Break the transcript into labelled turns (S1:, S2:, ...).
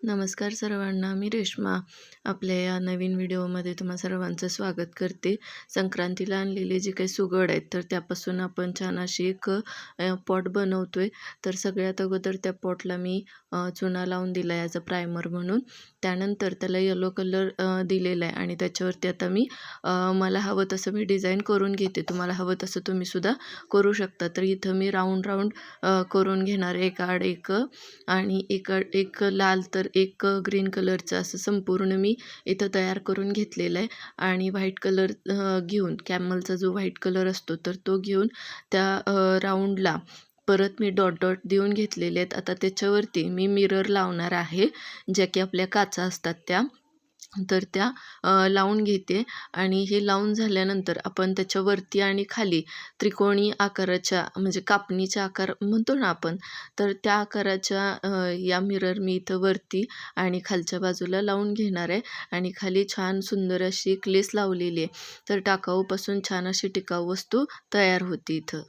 S1: नमस्कार सर्वांना मी रेश्मा. आपल्या या नवीन व्हिडिओमध्ये तुम्हा सर्वांचं स्वागत करते. संक्रांतीला आणलेले जे काही सुगड आहेत तर त्यापासून आपण छान अशी एक पॉट बनवतो आहे तर सगळ्यात अगोदर त्या पॉटला मी चुना लावून दिला आहे ॲज अ प्रायमर म्हणून. त्यानंतर त्याला येलो कलर दिलेला आहे आणि त्याच्यावरती आता मी मला हवं तसं मी डिझाईन करून घेते. तुम्हाला हवं तसं तुम्हीसुद्धा करू शकता. तर इथं मी राऊंड राऊंड करून घेणार. एक आड एक आणि एक एक लाल तर एक ग्रीन कलरचं असं संपूर्ण मी इथं तयार करून घेतलेलं आहे. आणि व्हाईट कलर घेऊन कॅमलचा जो व्हाईट कलर असतो तर तो घेऊन त्या राऊंडला परत मी डॉट डॉट देऊन घेतलेले आहेत. आता त्याच्यावरती मी मिरर लावणार आहे ज्या की आपल्या काचा असतात त्या. तर त्या लावून घेते आणि हे लावून झाल्यानंतर आपण त्याच्यावरती आणि खाली त्रिकोणी आकाराच्या म्हणजे कापणीच्या आकार म्हणतो ना आपण तर त्या आकाराच्या या मिरर मी इथं वरती आणि खालच्या बाजूला लावून घेणार आहे आणि खाली छान सुंदर अशी एक लेस लावलेली आहे. तर टाकाऊपासून छान अशी टिकाऊ वस्तू तयार होती इथं.